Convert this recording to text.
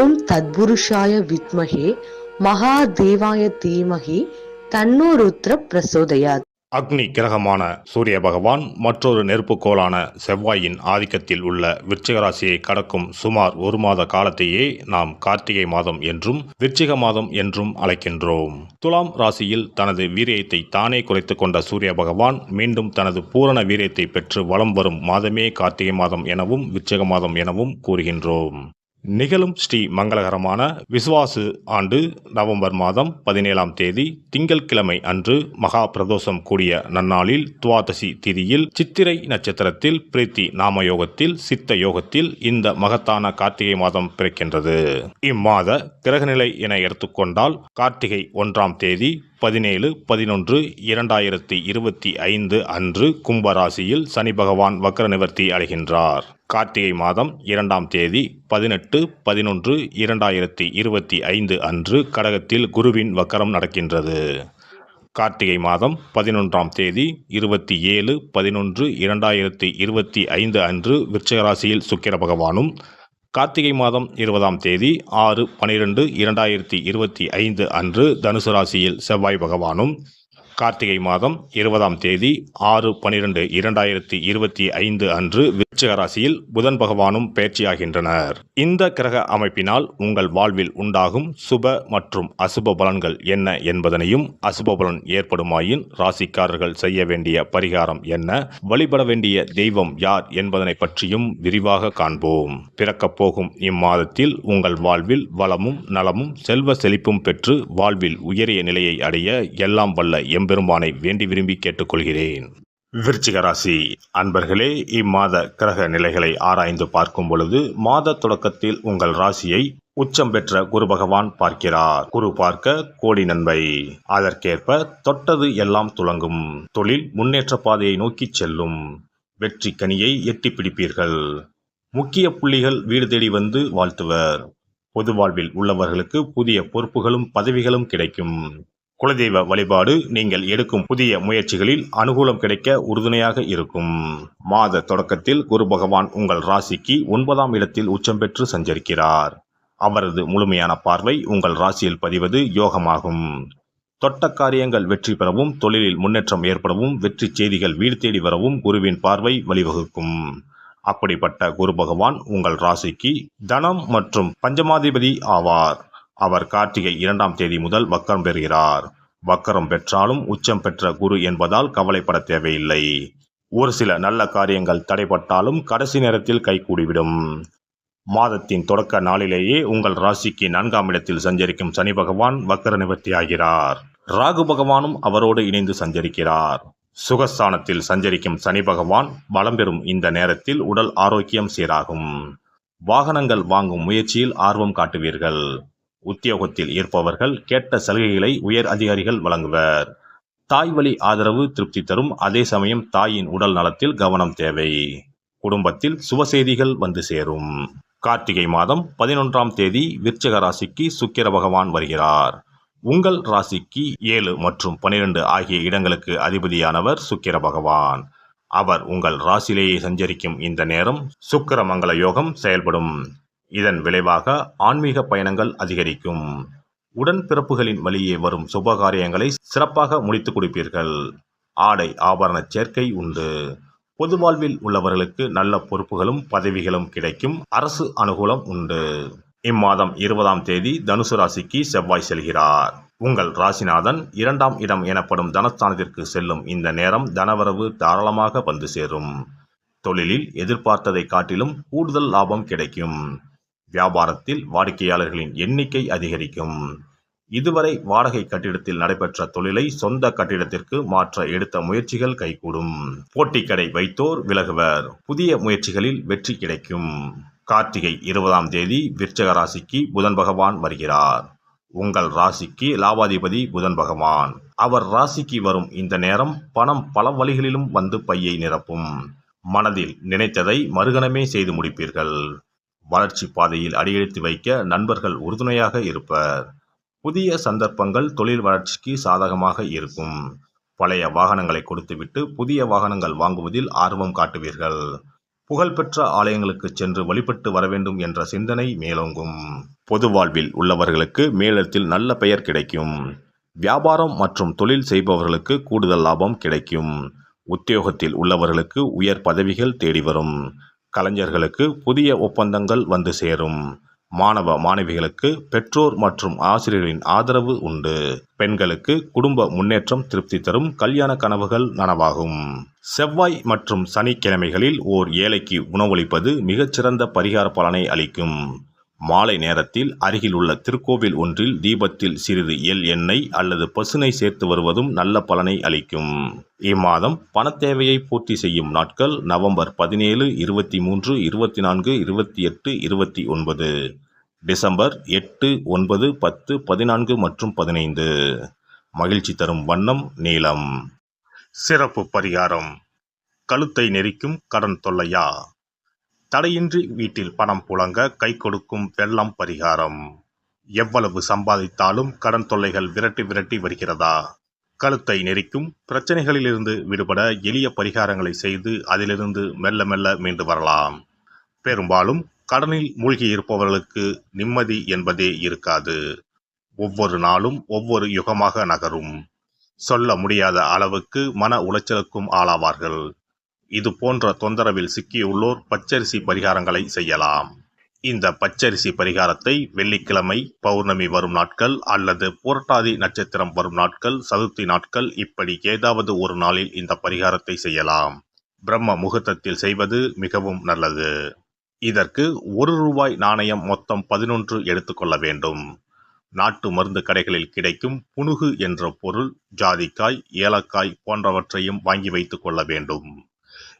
ஓம் தத்புருஷாய வித்மகே மகாதேவாய தீமகி தன்னோ ருத்ர பிரசோதயாத். அக்னி கிரகமான சூரிய பகவான் மற்றொரு நெருப்புக்கோளான செவ்வாயின் ஆதிக்கத்தில் உள்ள விருச்சிகராசியை கடக்கும் சுமார் ஒரு மாத காலத்தையே நாம் கார்த்திகை மாதம் என்றும் விருச்சிக மாதம் என்றும் அழைக்கின்றோம். துலாம் ராசியில் தனது வீரியத்தை தானே குறைத்து கொண்ட சூரிய பகவான் மீண்டும் தனது பூரண வீரியத்தை பெற்று வலம் வரும் மாதமே கார்த்திகை மாதம் எனவும் விருச்சிக மாதம் எனவும் கூறுகின்றோம். நிகழும் ஸ்ரீ மங்களகரமான விசுவாசு ஆண்டு நவம்பர் மாதம் பதினேழாம் தேதி திங்கள்கிழமை அன்று மகா பிரதோஷம் கூடிய நன்னாளில் துவாதசி திதியில் சித்திரை நட்சத்திரத்தில் பிரீத்தி நாம யோகத்தில் சித்த யோகத்தில் இந்த மகத்தான கார்த்திகை மாதம் பிறக்கின்றது. இம்மாத கிரகநிலை என எடுத்துக்கொண்டால் கார்த்திகை ஒன்றாம் தேதி பதினேழு பதினொன்று இரண்டாயிரத்தி இருபத்தி ஐந்து அன்று கும்பராசியில் சனி பகவான் வக்ர நிவர்த்தி அடைகின்றார். கார்த்திகை மாதம் இரண்டாம் தேதி பதினெட்டு பதினொன்று இரண்டாயிரத்தி இருபத்தி ஐந்து அன்று கடகத்தில் குருவின் வக்கரம் நடக்கின்றது. கார்த்திகை மாதம் பதினொன்றாம் தேதி இருபத்தி ஏழு பதினொன்று இரண்டாயிரத்தி இருபத்தி ஐந்து அன்று விருச்சகராசியில் சுக்கிர பகவானும் கார்த்திகை மாதம் இருபதாம் தேதி ஆறு பனிரெண்டு இரண்டாயிரத்தி இருபத்தி ஐந்து அன்று தனுசு ராசியில் செவ்வாய் பகவானும் கார்த்திகை மாதம் இருபதாம் தேதி ஆறு பனிரெண்டு இரண்டாயிரத்தி இருபத்தி ஐந்து அன்று விருச்சிக ராசியில் புதன் பகவானும் பயிற்சியாகின்றனர். இந்த கிரக அமைப்பினால் உங்கள் வாழ்வில் உண்டாகும் சுப மற்றும் அசுப பலன்கள் என்ன என்பதனையும் அசுப பலன் ஏற்படுமாயின் ராசிக்காரர்கள் செய்ய வேண்டிய பரிகாரம் என்ன? வழிபட வேண்டிய தெய்வம் யார் என்பதனை பற்றியும் விரிவாக காண்போம். பிறக்கப் போகும் இம்மாதத்தில் உங்கள் வாழ்வில் வளமும் நலமும் செல்வ செழிப்பும் பெற்று வாழ்வில் உயரிய நிலையை அடைய எல்லாம் வல்ல எம்பெருமானை வேண்டி விரும்பி கேட்டுக்கொள்கிறேன். விருச்சிக ராசி அன்பர்களே இம்மாத கிரக நிலைகளை ஆராய்ந்து பார்க்கும் பொழுது மாத தொடக்கத்தில் உங்கள் ராசியை உச்சம் பெற்ற குரு பகவான் பார்க்கிறார். குரு பார்க்க கோடி நன்மை. அதற்கேற்ப தொட்டது எல்லாம் துலங்கும் தொழில் முன்னேற்ற பாதையை நோக்கிச் செல்லும். வெற்றி கனியை எட்டி பிடிப்பீர்கள். முக்கிய புள்ளிகள் வீடு தேடி வந்து வாழ்த்துவர். பொது வாழ்வில் உள்ளவர்களுக்கு புதிய பொறுப்புகளும் பதவிகளும் கிடைக்கும். குலதெய்வ வழிபாடு நீங்கள் எடுக்கும் புதிய முயற்சிகளில் அனுகூலம் கிடைக்க உறுதுணையாக இருக்கும். மாத தொடக்கத்தில் குரு பகவான் உங்கள் ராசிக்கு ஒன்பதாம் இடத்தில் உச்சம் பெற்று சஞ்சரிக்கிறார். அவரது முழுமையான பார்வை உங்கள் ராசியில் பதிவது யோகமாகும். தொட்ட காரியங்கள் வெற்றி பெறவும் தொழிலில் முன்னேற்றம் ஏற்படவும் வெற்றி செய்திகள் வீடு தேடி வரவும் குருவின் பார்வை வழிவகுக்கும். அப்படிப்பட்ட குரு பகவான் உங்கள் ராசிக்கு தனம் மற்றும் பஞ்சமாதிபதி ஆவார். அவர் கார்த்திகை இரண்டாம் தேதி முதல் வக்கரம் பெறுகிறார். வக்கரம் பெற்றாலும் உச்சம் பெற்ற குரு என்பதால் கவலைப்பட தேவையில்லை. ஒரு சில நல்ல காரியங்கள் தடைப்பட்டாலும் கடைசி நேரத்தில் கைகூடிவிடும் மாதத்தின் தொடக்க நாளிலேயே உங்கள் ராசிக்கு நான்காம் இடத்தில் சஞ்சரிக்கும் சனி பகவான் வக்கர நிவர்த்தி ஆகிறார். ராகு பகவானும் அவரோடு இணைந்து சஞ்சரிக்கிறார். சுகஸ்தானத்தில் சஞ்சரிக்கும் சனி பகவான் பலம் பெறும் இந்த நேரத்தில் உடல் ஆரோக்கியம் சீராகும். வாகனங்கள் வாங்கும் முயற்சியில் ஆர்வம் காட்டுவீர்கள். உத்தியோகத்தில் இருப்பவர்கள் கேட்ட சலுகைகளை உயர் அதிகாரிகள் வழங்குவர். தாய் வழி ஆதரவு திருப்தி தரும். அதே சமயம் தாயின் உடல் நலத்தில் கவனம் தேவை. குடும்பத்தில் சுபசெய்திகள் வந்து சேரும். கார்த்திகை மாதம் பதினொன்றாம் தேதி விருச்சக ராசிக்கு சுக்கிர பகவான் வருகிறார். உங்கள் ராசிக்கு ஏழு மற்றும் பனிரெண்டு ஆகிய இடங்களுக்கு அதிபதியானவர் சுக்கிர பகவான். அவர் உங்கள் ராசியிலேயே சஞ்சரிக்கும் இந்த நேரம் சுக்கர மங்கள யோகம் செயல்படும். இதன் விளைவாக ஆன்மீக பயணங்கள் அதிகரிக்கும். உடன்பிறப்புகளின் வழியே வரும் சுபகாரியங்களை சிறப்பாக முடித்து கொடுப்பீர்கள். ஆடை ஆபரண சேர்க்கை உண்டு. பொது வாழ்வில் உள்ளவர்களுக்கு நல்ல பொறுப்புகளும் பதவிகளும் கிடைக்கும். அரசு அனுகூலம் உண்டு. இம்மாதம் இருபதாம் தேதி தனுசு ராசிக்கு செவ்வாய் செல்கிறார். உங்கள் ராசிநாதன் இரண்டாம் இடம் எனப்படும் தனஸ்தானத்திற்கு செல்லும் இந்த நேரம் தனவரவு தாராளமாக வந்து சேரும். தொழிலில் எதிர்பார்த்ததை காட்டிலும் கூடுதல் லாபம் கிடைக்கும். வியாபாரத்தில் வாடிக்கையாளர்களின் எண்ணிக்கை அதிகரிக்கும். இதுவரை வாடகை கட்டிடத்தில் நடைபெற்ற தொழிலை சொந்த கட்டிடத்திற்கு மாற்ற எடுத்த முயற்சிகள் கைகூடும். போட்டி கடை வைத்தோர் விலகுவர். புதிய முயற்சிகளில் வெற்றி கிடைக்கும். கார்த்திகை இருபதாம் தேதி விருச்சக ராசிக்கு புதன் பகவான் வருகிறார். உங்கள் ராசிக்கு லாபாதிபதி புதன் பகவான். அவர் ராசிக்கு வரும் இந்த நேரம் பணம் பல வழிகளிலும் வந்து பையை நிரப்பும். மனதில் நினைத்ததை மறுகணமே செய்து முடிப்பீர்கள். வளர்ச்சி பாதையில் அடியெடுத்து வைக்க நண்பர்கள் உறுதுணையாக இருப்பர். புதிய சந்தர்ப்பங்கள் தொழில் வளர்ச்சிக்கு சாதகமாக இருக்கும். பழைய வாகனங்களை கொடுத்துவிட்டு புதிய வாகனங்கள் வாங்குவதில் ஆர்வம் காட்டுவீர்கள். புகழ்பெற்ற ஆலயங்களுக்கு சென்று வழிபட்டு வர வேண்டும் என்ற சிந்தனை மேலோங்கும். பொது வாழ்வில் உள்ளவர்களுக்கு மேலத்தில் நல்ல பெயர் கிடைக்கும். வியாபாரம் மற்றும் தொழில் செய்பவர்களுக்கு கூடுதல் லாபம் கிடைக்கும். உத்தியோகத்தில் உள்ளவர்களுக்கு உயர் பதவிகள் தேடி வரும். கலைஞர்களுக்கு புதிய ஒப்பந்தங்கள் வந்து சேரும். மாணவ மாணவிகளுக்கு பெற்றோர் மற்றும் ஆசிரியரின் ஆதரவு உண்டு. பெண்களுக்கு குடும்ப முன்னேற்றம் திருப்தி தரும் கல்யாண கனவுகள் நனவாகும். செவ்வாய் மற்றும் சனிக்கிழமைகளில் ஓர் ஏழைக்கு உணவளிப்பது மிகச்சிறந்த பரிகார பலனை அளிக்கும். மாலை நேரத்தில் அருகில் உள்ள திருக்கோவில் ஒன்றில் தீபத்தில் சிறிது எல் எண்ணெய் அல்லது பசுனை சேர்த்து வருவதும் நல்ல பலனை அளிக்கும். இம்மாதம் பணத்தேவையை பூர்த்தி செய்யும் நாட்கள் நவம்பர் பதினேழு இருபத்தி மூன்று இருபத்தி நான்கு இருபத்தி எட்டு இருபத்தி ஒன்பது. டிசம்பர் எட்டு ஒன்பது பத்து பதினான்கு மற்றும் பதினைந்து. மகிழ்ச்சி தரும் வண்ணம் நீளம். சிறப்பு பரிகாரம். கழுத்தை நெரிக்கும் கடன் தொல்லையா? தடையின்றி வீட்டில் பணம் புழங்க கை கொடுக்கும் வெள்ளம் பரிகாரம். எவ்வளவு சம்பாதித்தாலும் கடன் தொல்லைகள் விரட்டி விரட்டி வருகிறதா? கழுத்தை நெரிக்கும் பிரச்சனைகளிலிருந்து விடுபட எளிய பரிகாரங்களை செய்து அதிலிருந்து மெல்ல மெல்ல மீண்டு வரலாம். பெரும்பாலும் கடனில் மூழ்கி இருப்பவர்களுக்கு நிம்மதி என்பதே இருக்காது. ஒவ்வொரு நாளும் ஒவ்வொரு யுகமாக நகரும். சொல்ல முடியாத அளவுக்கு மன உளைச்சலுக்கும் ஆளாவார்கள். இது போன்ற தொந்தரவில் சிக்கியுள்ளோர் பச்சரிசி பரிகாரங்களை செய்யலாம். இந்த பச்சரிசி பரிகாரத்தை வெள்ளிக்கிழமை பௌர்ணமி வரும் நாட்கள் அல்லது புரட்டாதி நட்சத்திரம் வரும் நாட்கள் சதுர்த்தி நாட்கள் இப்படி ஏதாவது ஒரு நாளில் இந்த பரிகாரத்தை செய்யலாம். பிரம்ம முகூர்த்தத்தில் செய்வது மிகவும் நல்லது. இதற்கு ஒரு ரூபாய் நாணயம் மொத்தம் பதினொன்று எடுத்துக்கொள்ள வேண்டும். நாட்டு மருந்து கடைகளில் கிடைக்கும் புனுகு என்ற பொருள் ஜாதிக்காய் ஏலக்காய் போன்றவற்றையும் வாங்கி வைத்துக் கொள்ள வேண்டும்.